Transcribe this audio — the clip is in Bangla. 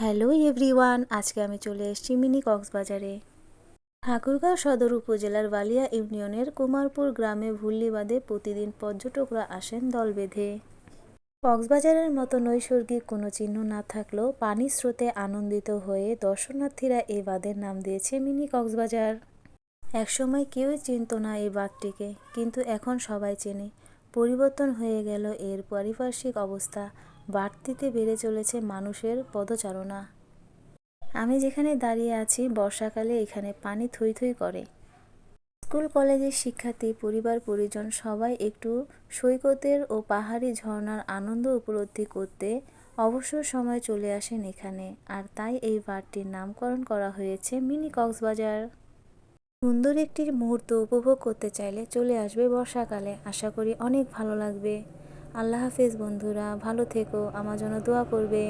হ্যালো এভরিওয়ান, আজকে আমি চলে এসেছি মিনি কক্সবাজারে। ঠাকুরগাঁও সদর উপজেলার বালিয়া ইউনিয়নের কুমারপুর গ্রামে ভুল্লি বাঁধে প্রতিদিন পর্যটকরা আসেন দল বেঁধে। কক্সবাজারের মতো নৈসর্গিক কোনো চিহ্ন না থাকলেও পানির স্রোতে আনন্দিত হয়ে দর্শনার্থীরা এই বাঁধের নাম দিয়েছে মিনি কক্সবাজার। একসময় কেউই চিনত না এই বাঁধটিকে, কিন্তু এখন সবাই চেনে। পরিবর্তন হয়ে গেল এর পারিপার্শ্বিক অবস্থা। বাড়তিতে বেড়ে চলেছে মানুষের পদচারণা। আমি যেখানে দাঁড়িয়ে আছি, বর্ষাকালে এখানে পানি থই থই করে। স্কুল, কলেজের শিক্ষার্থী, পরিবার, পরিজন সবাই একটু সৈকতের ও পাহাড়ি ঝর্ণার আনন্দ উপলব্ধি করতে অবসর সময় চলে আসেন এখানে। আর তাই এই বারটির নামকরণ করা হয়েছে মিনি কক্সবাজার। সুন্দর একটি মুহূর্ত উপভোগ করতে চাইলে চলে আসবে বর্ষাকালে। আশা করি অনেক ভালো লাগবে। আল্লাহ হাফিজ বন্ধুরা ভালো থেকো আমার জন্য দোয়া করবে।